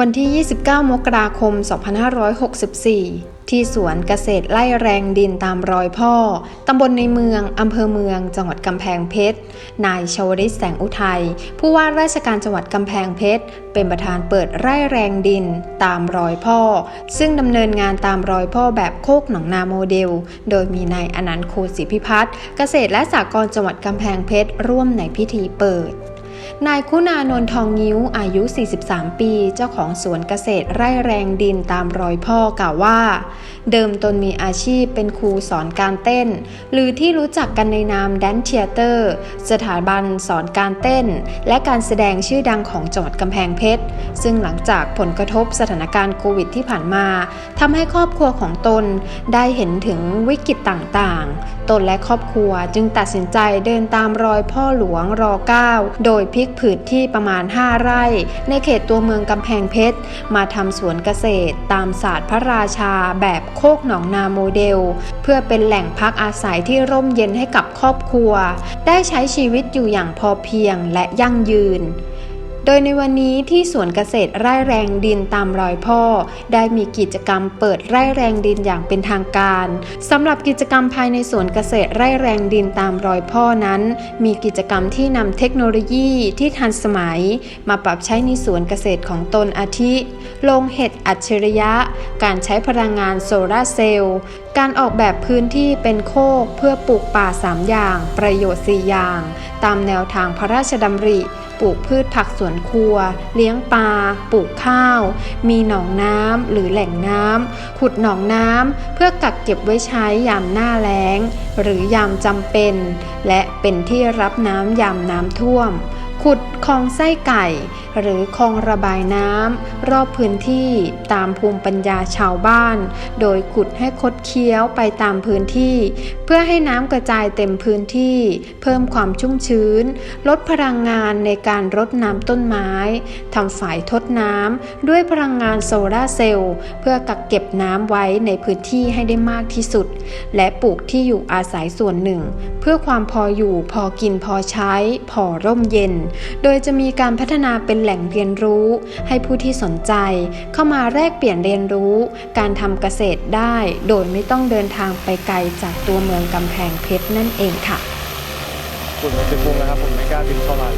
วันที่ 29 มกราคม 2564 ที่สวนเกษตรไล่แรงดินตามรอยพ่อ ตำบลในเมือง อำเภอเมือง จังหวัดกำแพงเพชร นายชวริตแสงอุทัย ผู้ว่าราชการจังหวัดกำแพงเพชร เป็นประธานเปิดไร่แรงดินตามรอยพ่อ ซึ่งดำเนินงานตามรอยพ่อแบบโคกหนองนาโมเดล โดยมีนายอนันต์โคศิพิพัฒน์ เกษตรและสหกรณ์จังหวัดกำแพงเพชร ร่วมในพิธีเปิด นายคุณานนทองนิ้วอายุ 43 ปี เจ้าของสวนเกษตรไร่แรงดินตามรอยพ่อกล่าวว่า เดิมตนมีอาชีพเป็นครูสอนการเต้น หรือที่รู้จักกันในนามแดนเทียเตอร์ สถาบันสอนการเต้น และการแสดงชื่อดังของจังหวัดกำแพงเพชร ซึ่งหลังจากผลกระทบสถานการณ์โควิดที่ผ่านมาทำให้ครอบครัวของตนได้เห็นถึงวิกฤตต่างๆ ตนและครอบครัวจึงตัดสินใจเดินตามรอยพ่อหลวงร 9 โดยพริกผืนที่ประมาณ 5 ไร่ ในเขตตัวเมืองกำแพงเพชร มาทำสวนเกษตร ตามศาสตร์พระราชาแบบโคกหนองนาโมเดล เพื่อเป็นแหล่งพักอาศัยที่ร่มเย็นให้กับครอบครัว ได้ใช้ชีวิตอยู่อย่างพอเพียงและยั่งยืน โดยในวันนี้ที่สวนเกษตรไร่แรงดินตามรอยพ่อ ได้มีกิจกรรมเปิดไร่แรงดินอย่างเป็นทางการสำหรับกิจกรรมภายในสวนเกษตรไร่แรงดินตามรอยพ่อนั้น มีกิจกรรมที่นำเทคโนโลยีที่ทันสมัย มาปรับใช้ในสวนเกษตรของตนอาทิโรงเห็ดอัจฉริยะ การใช้พลังงานโซลาร์เซลล์การออกแบบพื้นที่เป็นโคกเพื่อปลูกป่า 3 อย่าง ประโยชน์ 4 อย่าง ตามแนวทางพระราชดำริ ลูกพืชผักสวนครัว เลี้ยงปลา ปลูกข้าว มีหนองน้ำหรือแหล่งน้ำ ขุดหนองน้ำเพื่อกักเก็บไว้ใช้ยามหน้าแล้ง หรือยามจำเป็น และเป็นที่รับน้ำยามน้ำท่วม ขุดคลองไส้ไก่ หรือคลองระบายน้ำรอบพื้นที่ตามภูมิปัญญาชาวบ้าน โดยขุดให้คดเคี้ยวไปตามพื้นที่ เพื่อให้น้ำกระจายเต็มพื้นที่ เพิ่มความชุ่มชื้น ลดพลังงานในการรดน้ำต้นไม้ทำฝายทดน้ำด้วยพลังงานโซลาร์เซลล์เพื่อกักเก็บน้ำไว้ในพื้นที่ให้ได้มากที่สุด และปลูกที่อยู่อาศัยส่วนหนึ่ง เพื่อความพออยู่พอกินพอใช้ พอร่มเย็นโดยจะมีการพัฒนาเป็นแหล่งเรียนรู้ ให้ผู้ที่สนใจ เข้ามาแลกเปลี่ยนเรียนรู้ การทำเกษตรได้ โดยไม่ต้องเดินทางไปไกลจากตัวเมืองกำแพงเพชรนั่นเองค่ะฝุ่นมันจะฟุ้งนะครับผมไม่กล้าบินเข้ามา